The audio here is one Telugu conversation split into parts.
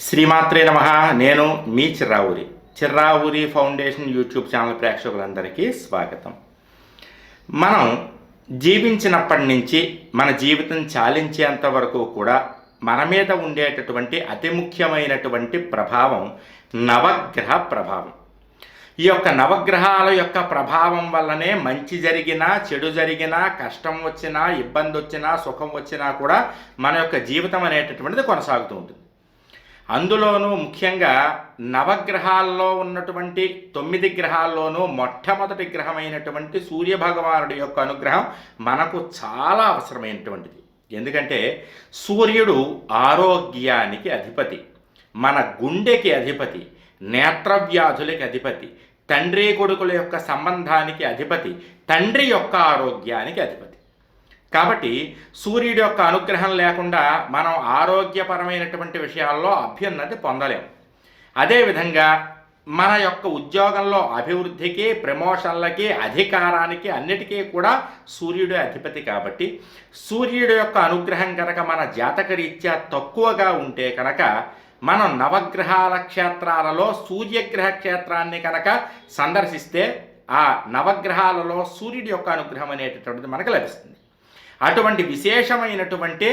శ్రీమాత్రే నమ. నేను మీ Chirravuri. Chirravuri foundation YouTube channel ప్రేక్షకులందరికీ స్వాగతం. మనం జీవించినప్పటి నుంచి మన జీవితం చాలించేంత వరకు కూడా మన మీద ఉండేటటువంటి అతి ముఖ్యమైనటువంటి ప్రభావం నవగ్రహ ప్రభావం. ఈ యొక్క నవగ్రహాల యొక్క ప్రభావం వల్లనే మంచి జరిగినా చెడు జరిగినా కష్టం వచ్చినా ఇబ్బంది వచ్చినా సుఖం వచ్చినా కూడా మన యొక్క జీవితం అనేటటువంటిది కొనసాగుతూ ఉంటుంది. అందులోనూ ముఖ్యంగా నవగ్రహాల్లో ఉన్నటువంటి తొమ్మిది గ్రహాల్లోనూ మొట్టమొదటి గ్రహమైనటువంటి సూర్య భగవానుడి యొక్క అనుగ్రహం మనకు చాలా అవసరమైనటువంటిది. ఎందుకంటే సూర్యుడు ఆరోగ్యానికి అధిపతి మన గుండెకి అధిపతి నేత్రవ్యాధులకి అధిపతి తండ్రి కొడుకుల యొక్క సంబంధానికి అధిపతి తండ్రి యొక్క ఆరోగ్యానికి అధిపతి. కాబట్టి సూర్యుడి యొక్క అనుగ్రహం లేకుండా మనం ఆరోగ్యపరమైనటువంటి విషయాల్లో అభ్యున్నతి పొందలేం. అదేవిధంగా మన యొక్క ఉద్యోగంలో అభివృద్ధికి ప్రమోషన్లకి అధికారానికి అన్నిటికీ కూడా సూర్యుడు అధిపతి కాబట్టి సూర్యుడు యొక్క అనుగ్రహం కనుక మన జాతక రీత్యా తక్కువగా ఉంటే కనుక మనం నవగ్రహాల క్షేత్రాలలో సూర్యగ్రహ క్షేత్రాన్ని కనుక సందర్శిస్తే ఆ నవగ్రహాలలో సూర్యుడి యొక్క అనుగ్రహం అనేటటువంటిది మనకు లభిస్తుంది. అటువంటి విశేషమైనటువంటి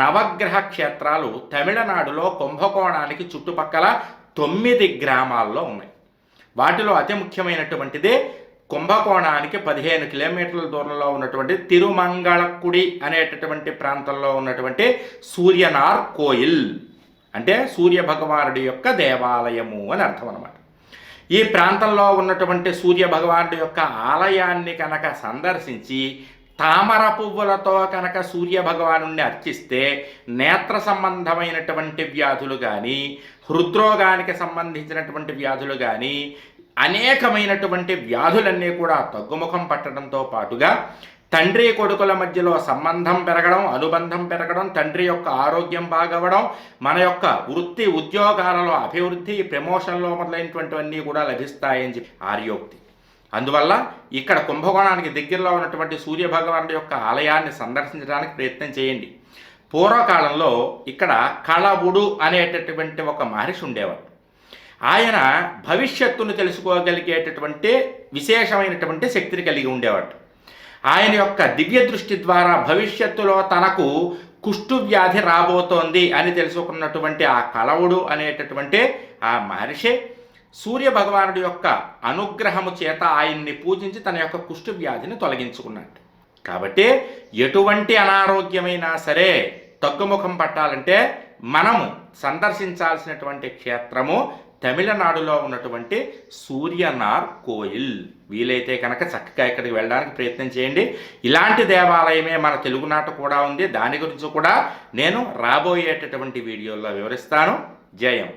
నవగ్రహ క్షేత్రాలు తమిళనాడులో కుంభకోణానికి చుట్టుపక్కల తొమ్మిది గ్రామాల్లో ఉన్నాయి. వాటిలో అతి ముఖ్యమైనటువంటిదే కుంభకోణానికి పదిహేను కిలోమీటర్ల దూరంలో ఉన్నటువంటి తిరుమంగళకుడి అనేటటువంటి ప్రాంతంలో ఉన్నటువంటి సూర్యనార్ కోయిల్ అంటే సూర్య భగవానుడి యొక్క దేవాలయము అని అర్థం అనమాట ఈ ప్రాంతంలో ఉన్నటువంటి సూర్య భగవానుడి యొక్క ఆలయాన్ని కనుక సందర్శించి తామర పువ్వులతో కనుక సూర్య అర్చిస్తే నేత్ర సంబంధమైనటువంటి వ్యాధులు కానీ హృద్రోగానికి సంబంధించినటువంటి వ్యాధులు కానీ అనేకమైనటువంటి వ్యాధులన్నీ కూడా తగ్గుముఖం పట్టడంతో పాటుగా తండ్రి కొడుకుల మధ్యలో సంబంధం పెరగడం అనుబంధం పెరగడం తండ్రి యొక్క ఆరోగ్యం బాగవడం మన యొక్క వృత్తి ఉద్యోగాలలో అభివృద్ధి ప్రమోషన్లో మొదలైనటువంటివన్నీ కూడా లభిస్తాయని చెప్పి ఆర్యోక్తి. అందువల్ల ఇక్కడ కుంభకోణానికి దగ్గరలో ఉన్నటువంటి సూర్య భగవానుడి యొక్క ఆలయాన్ని సందర్శించడానికి ప్రయత్నం చేయండి. పూర్వకాలంలో ఇక్కడ కళవుడు అనేటటువంటి ఒక మహర్షి ఉండేవాడు. ఆయన భవిష్యత్తును తెలుసుకోగలిగేటటువంటి విశేషమైనటువంటి శక్తిని కలిగి ఉండేవాడు. ఆయన యొక్క దివ్య దృష్టి ద్వారా భవిష్యత్తులో తనకు కుష్టు వ్యాధి రాబోతోంది అని తెలుసుకున్నటువంటి ఆ కళవుడు అనేటటువంటి ఆ మహర్షి సూర్య భగవానుడి యొక్క అనుగ్రహము చేత ఆయన్ని పూజించి తన యొక్క కుష్టు వ్యాధిని తొలగించుకున్నాడు కాబట్టి ఎటువంటి అనారోగ్యమైనా సరే తగ్గుముఖం పట్టాలంటే మనము సందర్శించాల్సినటువంటి క్షేత్రము తమిళనాడులో ఉన్నటువంటి సూర్యనార్ కోయిల్. వీలైతే కనుక చక్కగా ఇక్కడికి వెళ్ళడానికి ప్రయత్నం చేయండి. ఇలాంటి దేవాలయమే మన తెలుగునాట కూడా ఉంది. దాని గురించి కూడా నేను రాబోయేటటువంటి వీడియోల్లో వివరిస్తాను. జయం